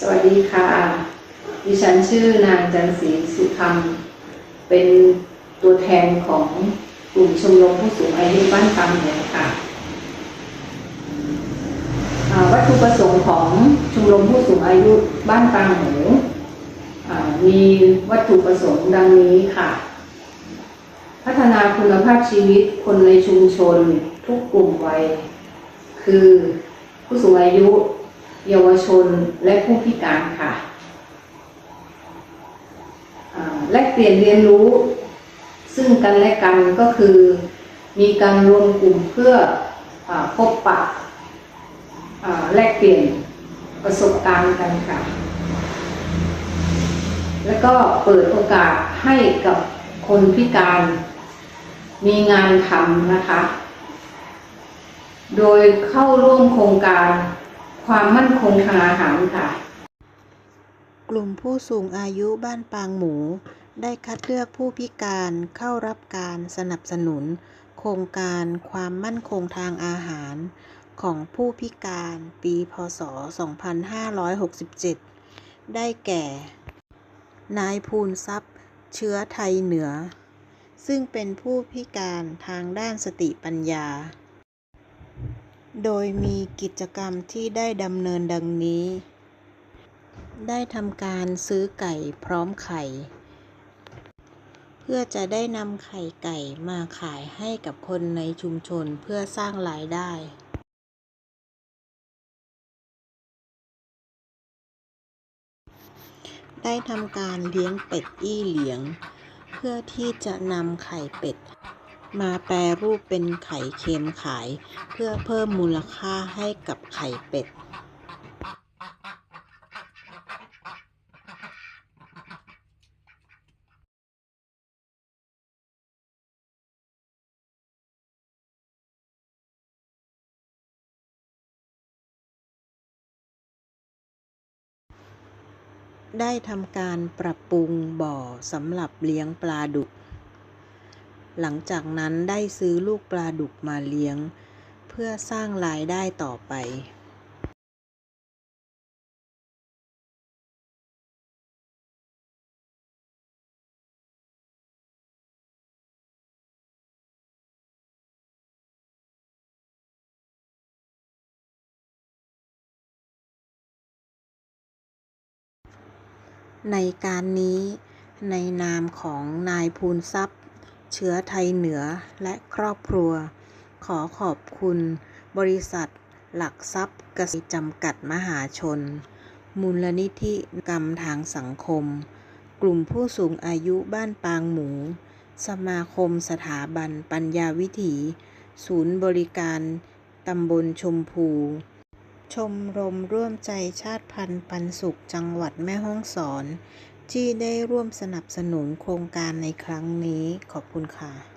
สวัสดีค่ะ ดิฉันชื่อนางจันศรีสุธรรม เป็นตัวแทนของกลุ่มชมรมผู้สูงอายุบ้านตำเหนือค่ะวัตถุประสงค์ของชมรมผู้สูงอายุบ้านตางหมูอ่ามีวัตถุประสงค์ดังนี้ค่ะ พัฒนาคุณภาพชีวิตคนในชุมชนทุกกลุ่มวัย คือผู้สูงอายุ เยาวชนและผู้พิการค่ะแลกเปลี่ยนเรียนรู้ซึ่งกันและกันก็คือ มีการรวมกลุ่มเพื่ออพบปะแลกเปลี่ยนประสบการณ์กันค่ะ แล้วก็เปิดโอกาสให้กับคนพิการมีงานทำนะคะ โดยเข้าร่วมโครงการ ความมั่นคงทางอาหารค่ะ กลุ่มผู้สูงอายุบ้านปางหมู ได้คัดเลือกผู้พิการเข้ารับการสนับสนุน โครงการความมั่นคงทางอาหาร ของผู้พิการปีพศ 2567 ได้แก่ นายภูนทรัพย์ เชื้อไทยเหนือ ซึ่งเป็นผู้พิการทางด้านสติปัญญา โดยมีกิจกรรมที่ได้ดำเนินดังนี้ ได้ทำการซื้อไก่พร้อมไข่ เพื่อจะได้นำไข่ไก่มาขายให้กับคนในชุมชนเพื่อสร้างรายได้ได้ทำการเลี้ยงเป็ดอี้เหลียง เพื่อที่จะนำไข่เป็ด มาแปรรูปเป็นไข่เค็มขาย เพื่อเพิ่มมูลค่าให้กับไข่เป็ด ได้ทำการปรับปรุงบ่อสำหรับเลี้ยงปลาดุก หลังจากนั้นได้ซื้อลูกปลาดุกมาเลี้ยง เพื่อสร้างรายได้ต่อไปในการนี้ในนามของนายภูนทรัพย์ เชื้อไทยเหนือและครอบครัว ขอขอบคุณ บริษัท หลักทรัพย์เกษตรจำกัดมหาชน มูลนิธิกรรมทางสังคม กลุ่มผู้สูงอายุบ้านปางหมู สมาคมสถาบันปัญญาวิถี ศูนย์บริการตำบลชมพู ชมรมร่วมใจชาติพันธุ์ปันสุขจังหวัดแม่ฮ่องสอน ที่ได้ร่วมสนับสนุนโครงการในครั้งนี้ขอบคุณค่ะ